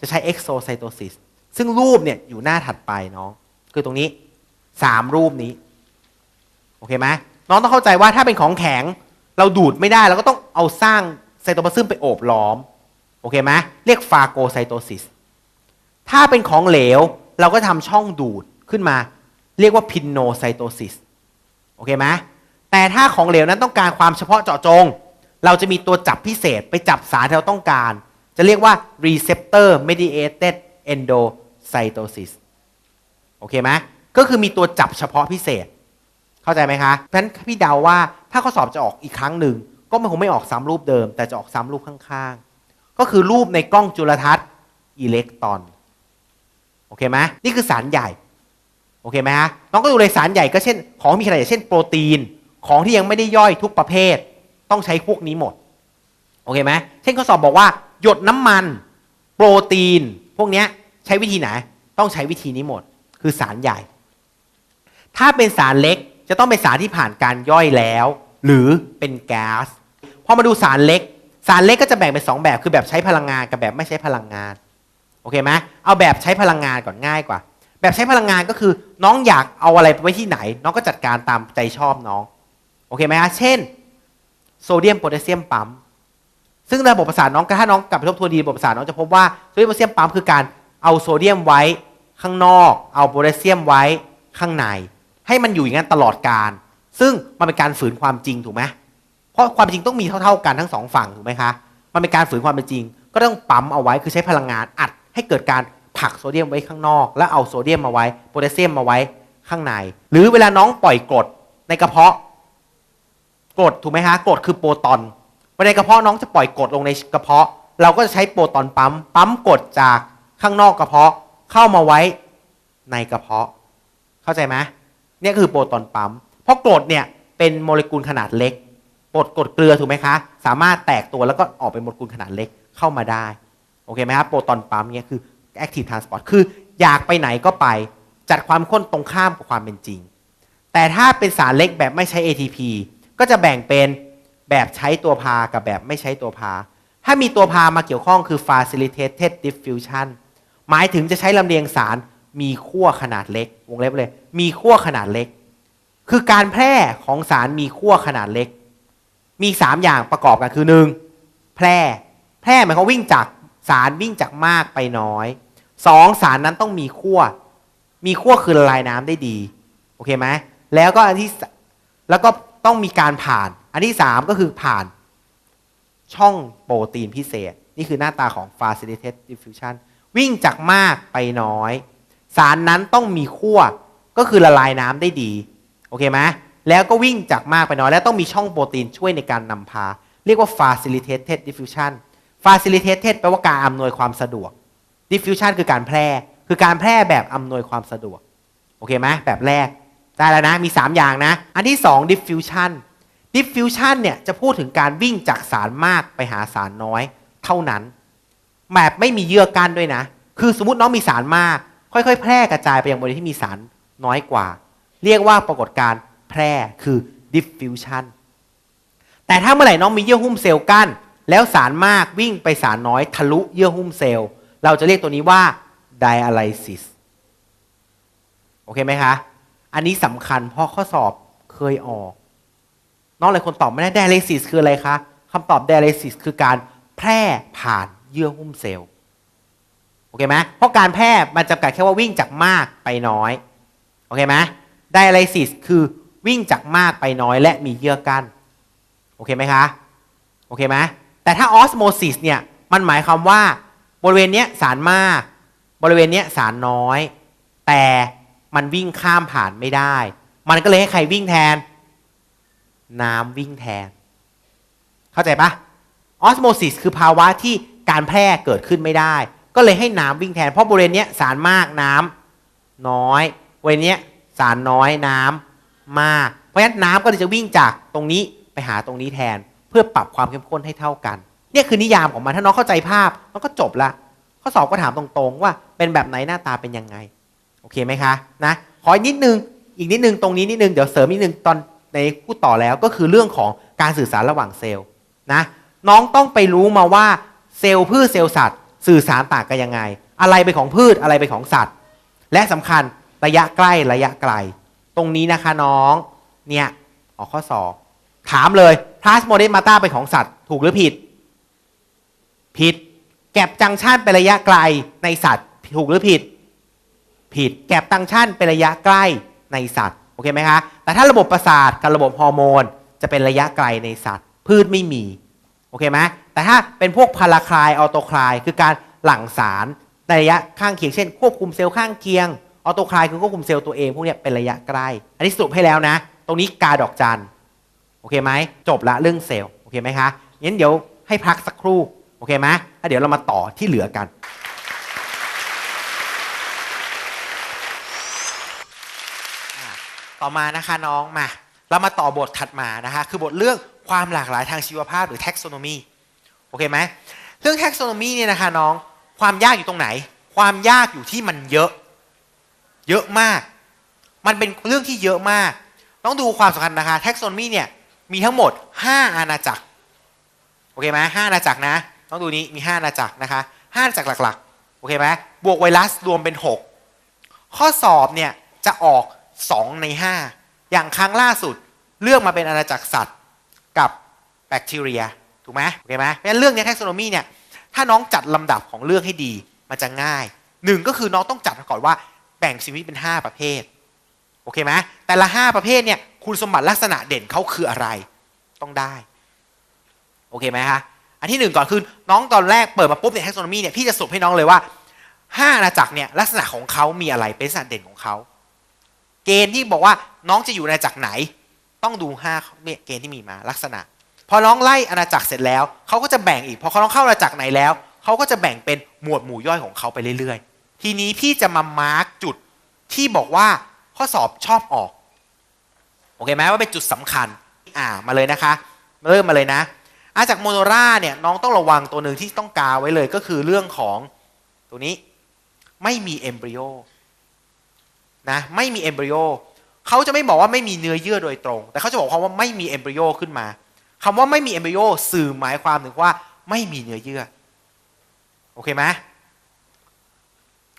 จะใช้เอ็กโซไซโตซิสซึ่งรูปเนี่ยอยู่หน้าถัดไปน้องคือตรงนี้สามรูปนี้ โอเคไหมน้องต้องเข้าใจว่าถ้าเป็นของแข็ง เราดูดไม่ได้เราก็ต้องเอาสร้างไซโตพลาซึมไปโอบล้อม โอเคไหมเรียกฟาโกไซโตซิสถ้าเป็นของเหลว เราก็ทำช่องดูดขึ้นมา เรียกว่าพินโนไซโตซิสโอเคไหมแต่ถ้าของเหลวนั้นต้องการความเฉพาะเจาะจง เราจะมีตัวจับพิเศษไปจับสารที่เราต้องการ จะเรียกว่า receptor mediated endocytosis โอเคไหมก็คือมีตัวจับเฉพาะพิเศษ เข้าใจไหมคะ เพราะฉะนั้นพี่เดาว่าถ้าข้อสอบจะออกอีกครั้งหนึ่ง ก็มันคงไม่ออกซ้ำรูปเดิม แต่จะออกซ้ำรูปข้างๆ ก็คือรูปในกล้องจุลทรรศน์อิเล็กตรอน โอเคไหมนี่คือสารใหญ่ โอเคไหมฮะ น้องก็ดูเลยสารใหญ่ก็เช่น ของมีขนาดใหญ่เช่นโปรตีน ของที่ยังไม่ได้ย่อยทุกประเภท ต้องใช้พวกนี้หมด โอเคไหมเช่นข้อสอบบอกว่า หยดน้ำมัน โปรตีน พวกนี้ใช้วิธีไหน ต้องใช้วิธีนี้หมด คือสารใหญ่ ถ้าเป็นสารเล็กจะต้องเป็นสารที่ผ่านการย่อยแล้ว หรือเป็นแก๊สพอมาดูสารเล็ก สารเล็กก็จะแบ่งเป็นสองแบบ คือแบบใช้พลังงานกับแบบไม่ใช้พลังงานโอเคไหมเอาแบบใช้พลังงานก่อนง่ายกว่า แบบใช้พลังงานก็คือ น้องอยากเอาอะไรไปไว้ที่ไหน น้องก็จัดการตามใจชอบน้องโอเคไหมฮะเช่น โซเดียมโพแทสเซียมปั๊ม ซึ่งระบบประสาทน้องถ้าน้องกลับไปทบทวนดีระบบประสาทน้องจะพบว่าโซเดียมโพแทสเซียมปั๊มคือการเอาโซเดียมไว้ข้างนอก เอาโพแทสเซียมไว้ข้างใน ให้มันอยู่อย่างนั้นตลอดการ ซึ่งมันเป็นการฝืนความจริงถูกไหมเพราะความจริงต้องมีเท่าๆกันทั้งสองฝั่งถูกไหมคะมันเป็นการฝืนความเป็นจริง ก็ต้องปั๊มเอาไว้คือใช้พลังงานอัด ให้เกิดการผลักโซเดียมไว้ข้างนอก แล้วเอาโซเดียมมาไว้โพแทสเซียมมาไว้ข้างใน หรือเวลาน้องปล่อยกรดในกระเพาะกรดถูกไหมฮะกรดคือโปรตอน ในกระเพาะน้องจะปล่อยกรดลงในกระเพาะ เราก็จะใช้โปรตอนปั๊มปั๊มกรดจากข้างนอกกระเพาะเข้ามาไว้ในกระเพาะ เข้าใจไหมเนี่ยคือโปรตอนปั๊มเพราะกรดเนี่ยเป็นโมเลกุลขนาดเล็กกรดกรดเกลือถูกไหมคะ สามารถแตกตัวแล้วก็ออกเป็นโมเลกุลขนาดเล็กเข้ามาได้โอเคไหมครับโปรตอนปั๊มเนี่ยคือ active transport คืออยากไปไหนก็ไปจัดความข้นตรงข้ามกับความเป็นจริง แต่ถ้าเป็นสารเล็กแบบไม่ใช้ ATP ก็จะแบ่งเป็น แบบใช้ตัวพากับแบบไม่ใช้ตัวพา ถ้ามีตัวพามาเกี่ยวข้องคือ facilitated diffusion หมายถึงจะใช้ลำเลียงสารมีขั้วขนาดเล็ก วงเล็บเลย มีขั้วขนาดเล็ก คือการแพร่ของสารมีขั้วขนาดเล็ก มี3อย่างประกอบกันคือ 1. แพร่ แพร่หมายความวิ่งจากสารวิ่งจากมากไปน้อย 2. สารนั้นต้องมีขั้ว มีขั้วคือละลายน้ำได้ดี โอเคไหมแล้วก็อันที่แล้วก็ต้องมีการผ่าน อันที่ 3 ก็คือผ่านช่องโปรตีนพิเศษ นี่คือหน้าตาของ facilitated diffusion วิ่งจากมากไปน้อย สารนั้นต้องมีขั้วก็คือละลายน้ำได้ดี โอเคไหมแล้วก็วิ่งจากมากไปน้อย แล้วต้องมีช่องโปรตีนช่วยในการนำพา เรียกว่า facilitated diffusion facilitated แปลว่าการอำนวยความสะดวก diffusion คือการแพร่ คือการแพร่แบบอำนวยความสะดวก โอเคไหมแบบแรก ได้แล้วนะ มี 3 อย่างนะ อันที่ 2 diffusion diffusion เนี่ยจะพูดถึงการวิ่งจากสารมากไปหาสารน้อย เท่านั้นแบบไม่มีเยื่อกั้นด้วยนะ คือสมมติน้องมีสารมาก ค่อยๆ แพร่กระจายไปยังบริเวณที่มีสารน้อยกว่า เรียกว่าปรากฏการณ์แพร่คือ diffusion แต่ถ้าเมื่อไหร่น้องมีเยื่อหุ้มเซลล์กั้น แล้วสารมากวิ่งไปสารน้อยทะลุเยื่อหุ้มเซลล์ เราจะเรียกตัวนี้ว่า dialysis โอเคไหมคะ อันนี้สำคัญเพราะข้อสอบเคยออก น้องหลายคนตอบไม่ได้ dialysis คืออะไรคะคำตอบ dialysis คือการแพร่ผ่านเยื่อหุ้มเซลล์โอเคไหมเพราะการแพร่มันจำกัดแค่ว่าวิ่งจากมากไปน้อยโอเคไหม dialysis คือวิ่งจากมากไปน้อยและมีเยื่อกั้นโอเคไหมคะโอเคไหมแต่ถ้า osmosis เนี่ยมันหมายความว่าบริเวณเนี้ยสารมาก บริเวณเนี้ยสารน้อย แต่มันวิ่งข้ามผ่านไม่ได้ มันก็เลยให้ใครวิ่งแทน น้ำวิ่งแทน เข้าใจปะออสโมซิสคือภาวะที่การแพร่เกิดขึ้นไม่ได้ ก็เลยให้น้ำวิ่งแทน เพราะบริเวณนี้สารมากน้ำน้อยบริเวณนี้สารน้อยน้ำมาก เพราะฉะนั้นน้ำก็เลยจะวิ่งจากตรงนี้ไปหาตรงนี้แทน เพื่อปรับความเข้มข้นให้เท่ากันเนี่ยคือนิยามของมันถ้าน้องเข้าใจภาพมันก็จบละข้อสอบก็ถามตรงๆ ว่าเป็นแบบไหนหน้าตาเป็นยังไง โอเคไหมคะนะขออีกนิดนึงอีกนิดนึงตรงนี้นิดนึงเดี๋ยวเสริมนิดนึงตอน ในพูดต่อแล้วก็คือเรื่องของการสื่อสารระหว่างเซลล์นะน้องต้องไปรู้มาว่าเซลล์พืชเซลล์สัตว์ สื่อสารต่างกันยังไง อะไรเป็นของพืชอะไรเป็นของสัตว์ และสำคัญระยะใกล้ระยะไกล ตรงนี้นะคะน้องเนี่ยออกข้อสอบถามเลยพลาสโมเดมาตาเป็นของสัตว์ถูกหรือผิด ผิด แก็บจังชันเป็นระยะไกลในสัตว์ ถูกหรือผิด ผิด แก็บตังชันเป็นระยะใกล้ในสัตว์ เคไหมคะ แต่ถ้าระบบประสาทกับระบบฮอร์โมน จะเป็นระยะไกลในสัตว์ พืชไม่มี โอเคไหมแต่ถ้าเป็นพวกพาราคลายออโตคลาย คือการหลั่งสารในระยะข้างเคียง เช่น ควบคุมเซลล์ข้างเคียง ออโตคลายคือควบคุมเซลล์ตัวเอง พวกนี้เป็นระยะใกล้ อันนี้สรุปให้แล้วนะ ตรงนี้กาดอกจัน โอเคไหม จบละเรื่องเซลล์ โอเคไหมคะ งั้นเดี๋ยวให้พักสักครู่ โอเคไหมแล้วเดี๋ยวเรามาต่อที่เหลือกัน อะ ต่อมานะคะน้องมาเรามาต่อบทถัดมานะคะคือบทเรื่องความหลากหลายทางชีวภาพหรือ taxonomy โอเคไหมเรื่อง taxonomy เนี่ยนะคะน้องความยากอยู่ตรงไหน ความยากอยู่ที่มันเยอะ เยอะมาก มันเป็นเรื่องที่เยอะมาก ต้องดูความสำคัญนะคะ taxonomy เนี่ยมีทั้งหมด 5 อาณาจักรโอเคไหมห้าอาณาจักรนะ ต้องดูนี้มี 5 อาณาจักรนะคะห้าอาณาจักรหลักๆโอเคไหมบวกไวรัสรวมเป็น 6 ข้อสอบเนี่ยจะออก 2 ใน 5 อย่างครั้งล่าสุดเลือกมาเป็นอาณาจักรสัตว์กับแบคทีเรีย ถูกไหมโอเคไหมเพราะฉะนั้นเรื่องนี้ taxonomy เนี่ยถ้าน้องจัดลำดับของเรื่องให้ดี มันจะง่ายหนึ่งก็คือน้องต้องจัดก่อนว่าแบ่งชีวิตเป็น 5 ประเภทโอเคไหมแต่ละ 5 ประเภทเนี่ยคุณสมบัติลักษณะเด่นเขาคืออะไร ต้องได้ โอเคไหมคะอันที่หนึ่งก่อนคือน้องตอนแรกเปิดมาปุ๊บเนี่ย taxonomy เนี่ยพี่จะสรุปให้น้องเลยว่าห้าอาณาจักรเนี่ยลักษณะของเขามีอะไรเป็นลักษณะเด่นของเขา เกณฑ์ที่บอกว่าน้องจะอยู่ในอาณาจักรไหน ต้องดูห้าเนี่ยเกณฑ์ที่มีมาลักษณะ พอน้องไล่อาณาจักรเสร็จแล้วเขาก็จะแบ่งอีกพอเขาน้องเข้าอาณาจักรไหนแล้วเขาก็จะแบ่งเป็นหมวดหมู่ย่อยของเขาไปเรื่อยๆ ทีนี้พี่จะมามาร์กจุดที่บอกว่าข้อสอบชอบออกโอเคไหมว่าเป็นจุดสำคัญอ่ามาเลยนะคะ เริ่มมาเลยนะอาจากโมโนราเนี่ยน้องต้องระวังตัวหนึ่งที่ต้องกาไว้เลยก็คือเรื่องของตัวนี้ไม่มีเอมบริโอ นะไม่มีเอมบริโอเขาจะไม่บอกว่าไม่มีเนื้อเยื่อโดยตรง แต่เขาจะบอกความว่าไม่มีเอมบริโอขึ้นมาคำว่าไม่มีเอมบริโอสื่อหมายความถึงว่าไม่มีเนื้อเยื่อโอเคไหม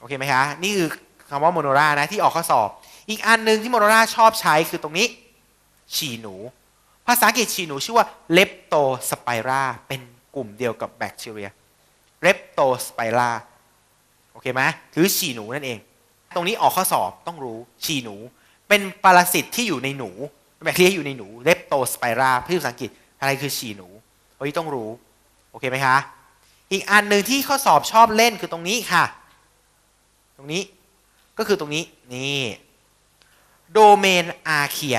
โอเคไหมคะนี่คือคำว่าโมโนรานะที่ออกข้อสอบ อีกอันหนึ่งที่โมโนราชอบใช้คือตรงนี้ ฉี่หนู ภาษาอังกฤษฉี่หนูชื่อว่าเลปโตสไปราเป็นกลุ่มเดียวกับแบคทีเรียเลปโตสไปราโอเคไหมหรือฉี่หนูนั่นเอง ตรงนี้ออกข้อสอบต้องรู้ฉี่หนู เป็นปรสิตที่อยู่ในหนูแบคทีเรียอยู่ในหนูเลปโตสไปราภาษาอังกฤษอะไรคือฉี่หนูอันนี้ต้องรู้ โอเคไหมคะ อีกอันหนึ่งที่ข้อสอบชอบเล่นคือตรงนี้ค่ะ ตรงนี้ก็คือตรงนี้นี่โดเมนอาเคีย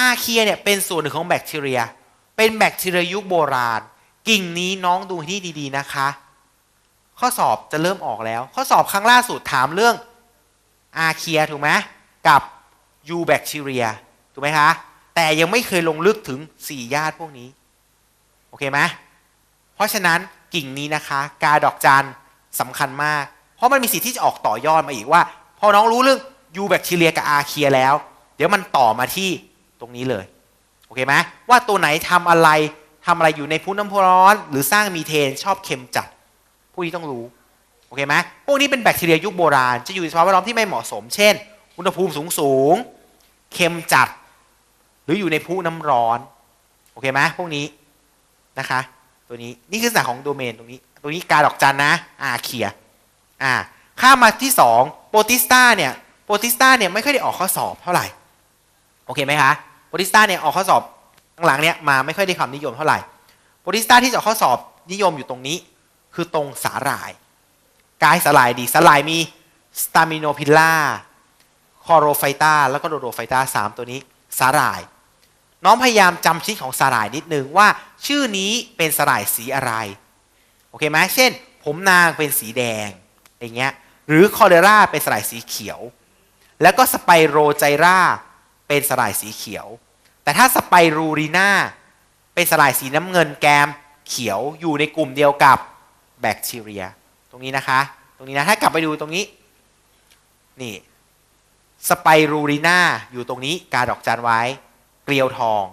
อาเคียเนี่ยเป็นส่วนหนึ่งของแบคทีเรีย เป็นแบคทีเรียยุคโบราณ กิ่งนี้น้องดูที่ดีๆนะคะ ข้อสอบจะเริ่มออกแล้ว ข้อสอบครั้งล่าสุดถามเรื่อง อาเคียถูกไหมกับยูแบคทีเรียถูกไหมคะแต่ยังไม่เคยลงลึกถึง4ญาติพวกนี้ โอเคไหมเพราะฉะนั้นกิ่งนี้นะคะ กาดอกจันสำคัญมาก เพราะมันมีสิทธิ์ที่จะออกต่อยอดมาอีกว่า พอน้องรู้เรื่องยูแบคทีเรียกับอาเคียแล้ว เดี๋ยวมันต่อมาที่ตรงนี้เลย โอเคไหมว่าตัวไหนทำอะไรทำอะไรอยู่ในพุนน้ำพุร้อน หรือสร้างมีเทนชอบเค็มจัดพวกนี้ต้องรู้ โอเคไหมพวกนี้เป็นแบคทีเรียยุคโบราณ จะอยู่ในสภาพแวดล้อมที่ไม่เหมาะสม เช่น อุณหภูมิสูงสูงเค็มจัด หรืออยู่ในพุน้ำร้อน โอเคไหมพวกนี้นะคะ ตัวนี้นี่คือลักษณะของโดเมนตรงนี้ ตัวนี้กาดอกจันนะ อ่าเขียอ่าข้ามมาที่สองโปรติสตาเนี่ยโปรติสตาเนี่ยไม่ค่อยได้ออกข้อสอบเท่าไหร่ โอเคไหมคะโปรติสตาเนี่ยออกข้อสอบหลังๆเนี่ยมาไม่ค่อยได้ความนิยมเท่าไหร่โปรติสตาที่จะออกข้อสอบนิยมอยู่ตรงนี้ คือตรงสาหร่าย กายสาหร่ายดีสาหร่ายมีสตามิโนพิลล่าคอโรไฟตาแล้วก็โดโดไฟตาสามตัวนี้สาหร่าย น้องพยายามจำชื่อของสาหร่ายนิดนึงว่า ชื่อนี้เป็นสาหร่ายสีอะไร โอเคไหมเช่น ผมนางเป็นสีแดงอย่างเงี้ยหรือคอเดราเป็นสาหร่ายสีเขียว แล้วก็สไปโรไจราเป็นสลายสีเขียว แต่ถ้าสไปรูรีนาเป็นสลายสีน้ำเงินแกมเขียวอยู่ในกลุ่มเดียวกับแบคทีเรีย รงนี้นะคะ ตรงนี้นะ ถ้ากลับไปดูตรงนี้ นี่ สไปรูรีน่าอยู่ตรงนี้ กาดอกจันไว้ เกลียวทอง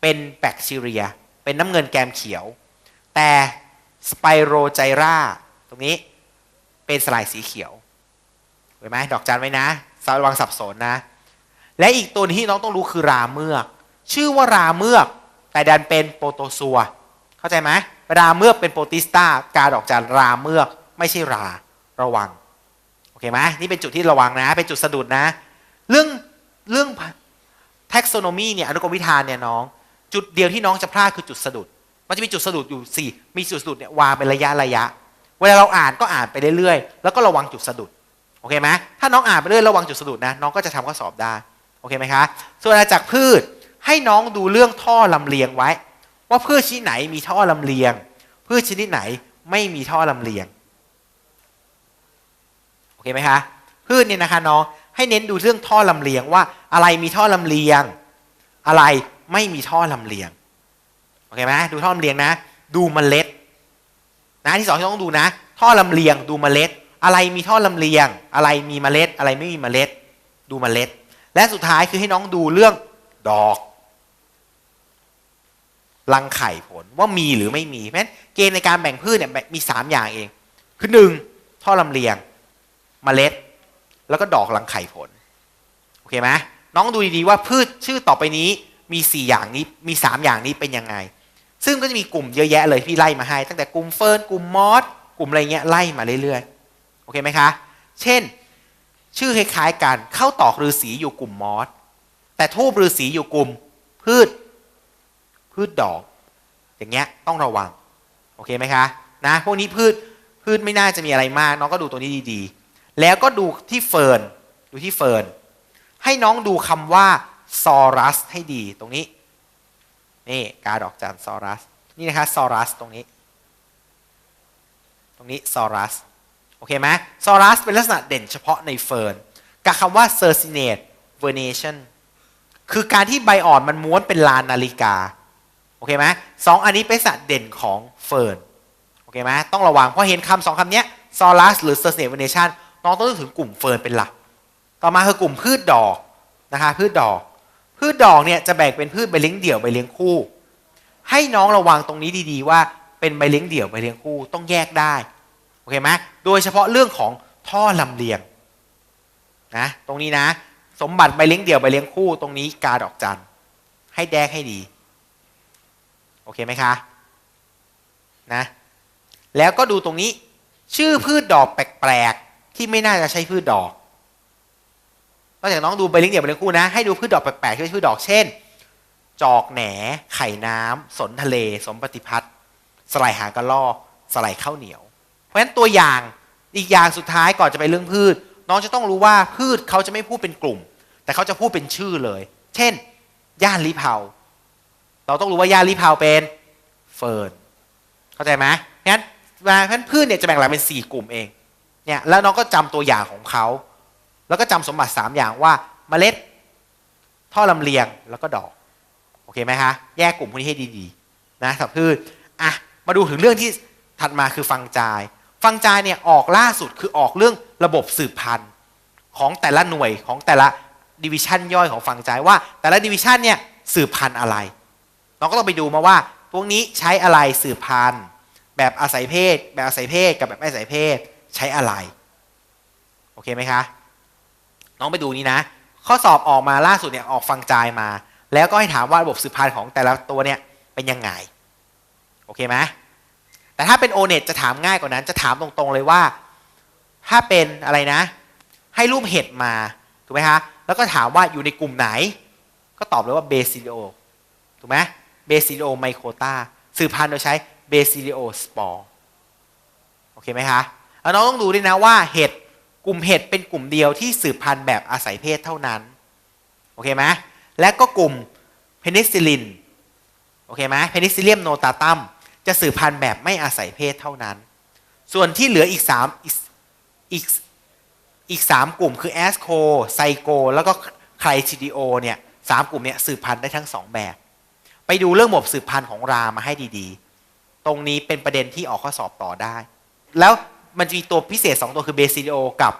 เป็นแบคทีเรีย เป็นน้ำเงินแกมเขียว แต่สไปโรไจราตรงนี้ เป็นสลายสีเขียวเห็นไหมดอกจันไว้นะระวังสับสนนะ และอีกตัวที่น้องต้องรู้คือราเมือก ชื่อว่าราเมือก แต่ดันเป็นโปรโตซัว เข้าใจไหมราเมือกเป็นโปรติสตากาดอกจันราเมือก ไม่ใช่ราระวังโอเคไหมนี่เป็นจุดที่ระวังนะ เป็นจุดสะดุดนะ เรื่องเรื่อง taxonomy เนี่ยอนุกรมวิธานเนี่ยน้อง จุดเดียวที่น้องจะพลาดคือจุดสะดุด มันจะมีจุดสะดุดอยู่สี่มีจุดสะดุดเนี่ยวางเป็นระยะระยะ เวลาเราอ่านก็อ่านไปเรื่อยๆ แล้วก็ระวังจุดสะดุดโอเคไหมถ้าน้องอ่านไปเรื่อยระวังจุดสะดุดนะน้องก็จะทำข้อสอบได้โอเคไหมคะ ส่วนอาณากพืชให้น้องดูเรื่องท่อลำเลียงไว้ ว่าพืชชนิดไหนมีท่อลำเลียง พืชชนิดไหนไม่มีท่อลำเลียง อเคไหมคะพืชเนี่ยนะคะน้องให้เน้นดูเรื่องท่อลำเลียงว่าอะไรมีท่อลำเลียง อะไรไม่มีท่อลำเลียงโอเคไหมดูท่อลำเลียงนะ ดูเมล็ด นะที่สองที่ต้องดูนะ ท่อลำเลียงดูเมล็ด อะไรมีท่อลำเลียง อะไรมีเมล็ด อะไรไม่มีเมล็ด ดูเมล็ด และสุดท้ายคือให้น้องดูเรื่องดอกรังไข่ผลว่ามีหรือไม่มีเพราะฉะนั้นเกณฑ์ในการแบ่งพืชเนี่ยมีสามอย่างเอง คือหนึ่งท่อลำเลียง เมล็ด แล้วก็ดอกรังไข่ผล โอเคไหมน้องดูดีๆว่าพืชชื่อต่อไปนี้มีสี่อย่างนี้มีสามอย่างนี้เป็นยังไง ซึ่งก็จะมีกลุ่มเยอะแยะเลยพี่ไล่มาให้ ตั้งแต่กลุ่มเฟิร์นกลุ่มมอสกลุ่มอะไรเงี้ยไล่มาเรื่อยๆ โอเคไหมคะ เช่น ชื่อคล้ายๆกันเข้าตอกฤาษีอยู่กลุ่มมอสแต่ทูบฤาษีอยู่กลุ่มพืช พืชดอก อย่างเงี้ยต้องระวัง โอเคไหมคะนะพวกนี้พืชพืชไม่น่าจะมีอะไรมาก น้องก็ดูตัวนี้ดีๆ แล้วก็ดูที่เฟิร์นดูที่เฟิร์นให้น้องดูคำว่าซอรัสให้ดีตรงนี้ นี่การดอกจันซอรัส นี่นะคะซอรัสตรงนี้ ตรงนี้ซอรัส โอเคไหมซอรัสเป็นลักษณะเด่นเฉพาะในเฟิร์นกับคำว่า c e r c i n a t e vernation คือการที่ใบอ่อนมันม้วนเป็นลานนาฬิกา โอเคไหมสองอันนี้เป็นสัตว์เด่นของเฟิร์น โอเคไหมต้องระวังเพราะเห็นคำสองคำนี้ซอรัสหรือ c e r c i n a t e vernation น้ น้องต้องนึกถึงกลุ่มเฟิร์นเป็นหลัก ต่อมาคือกลุ่มพืชดอกนะคะพืชดอก พืชดอกเนี่ยจะแบ่งเป็นพืชใบเลี้ยงเดี่ยวใบเลี้ยงคู่ ให้น้องระวังตรงนี้ดีๆ ว่าเป็นใบเลี้ยงเดี่ยวใบเลี้ยงคู่ต้องแยกได้โอเคไหมโดยเฉพาะเรื่องของท่อลำเลียงนะตรงนี้นะ สมบัติใบเลี้ยงเดี่ยวใบเลี้ยงคู่ตรงนี้กาดอกจันให้แดกให้ดีโอเคไหมคะนะแล้วก็ดูตรงนี้ชื่อพืชดอกแปลกๆ ที่ไม่น่าจะใช่พืชดอกนอกจากน้องดูใบเลี้ยงเดี่ยวใบเลี้ยงคู่นะ ให้ดูพืชดอกแปลกๆที่ไม่ใช่พืชดอกเช่น จอกแหน ไข่น้ำสนทะเล สมปฏิพัฒน์สไลหางกระลอกสไลข้าวเหนียว เพราะฉะนั้นตัวอย่างอีกอย่างสุดท้ายก่อนจะไปเรื่องพืช น้องจะต้องรู้ว่าพืชเขาจะไม่พูดเป็นกลุ่ม แต่เขาจะพูดเป็นชื่อเลย เช่น ย่านลิเผาเราต้องรู้ว่าย่านลิเผาเป็นเฟิร์นเข้าใจไหมงั้นเพราะฉะนั้นพืชเนี่ยจะแบ่งหลักเป็น 4 กลุ่มเอง เนี่ยแล้วน้องก็จำตัวอย่างของเขา แล้วก็จำสมบัติ 3 อย่างว่าเมล็ด ท่อลำเลียงแล้วก็ดอก โอเคไหมคะแยกกลุ่มพวกนี้ให้ดีๆนะสับพืชอะมาดูถึงเรื่องที่ถัดมาคือฟังจาย ฟังจายเนี่ยออกล่าสุดคือออกเรื่องระบบสืบพันธุ์ของแต่ละหน่วยของแต่ละดิวิชันย่อยของฟังจายว่า แต่ละดิวิชันเนี่ยสืบพันธุ์อะไร เราก็ต้องไปดูมาว่า พวกนี้ใช้อะไรสืบพันธุ์แบบอาศัยเพศ แบบอาศัยเพศกับแบบไม่อาศัยเพศ ใช้อะไร โอเคไหมคะ น้องไปดูนี้นะ ข้อสอบออกมาล่าสุดเนี่ยออกฟังจายมา แล้วก็ให้ถามว่าระบบสืบพันธุ์ของแต่ละตัวเนี่ยเป็นยังไง โอเคไหมแต่ถ้าเป็นโอเน็ตจะถามง่ายกว่านั้น จะถามตรงๆเลยว่า ถ้าเป็นอะไรนะ ให้รูปเห็ดมาถูกไหมคะแล้วก็ถามว่าอยู่ในกลุ่มไหน ก็ตอบเลยว่าเบซิลิโอถูกไหมเบซิลิโอไมโครตาสืบพันธุ์โดยใช้เบซิลิโอสปอร์โอเคไหมคะ แล้วน้องต้องดูด้วยนะว่าเห็ดกลุ่มเห็ดเป็นกลุ่มเดียวที่สืบพันธุ์แบบอาศัยเพศเท่านั้น โอเคไหมและก็กลุ่มเพนิซิลิน โอเคไหมเพนิซิเลียมโนตาตัมจะสืบพันธุ์แบบไม่อาศัยเพศเท่านั้น ส่วนที่เหลืออีกสามอีกอีกสามกลุ่มคือแอสโคไซโกแล้วก็ไคลซิดิโอเนี่ยสามกลุ่มเนี่ยสืบพันธุ์ได้ทั้งสองแบบ ไปดูเรื่องระบบสืบพันธุ์ของรามาให้ดีๆ ตรงนี้เป็นประเด็นที่ออกข้อสอบต่อได้ แล้ว มันจะมีตัวพิเศษ 2 ตัวคือเบซิลโอกับ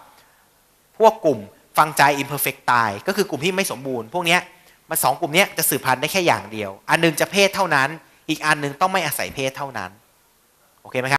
พวกกลุ่มฟังใจอิมเพอร์เฟกตายก็คือกลุ่มที่ไม่สมบูรณ์ พวกนี้มันสองกลุ่มนี้จะสืบพันธุ์ได้แค่อย่างเดียว อันหนึงจะเพศเท่านั้น อีกอันหนึงต้องไม่อาศัยเพศเท่านั้น โอเคไหมครับ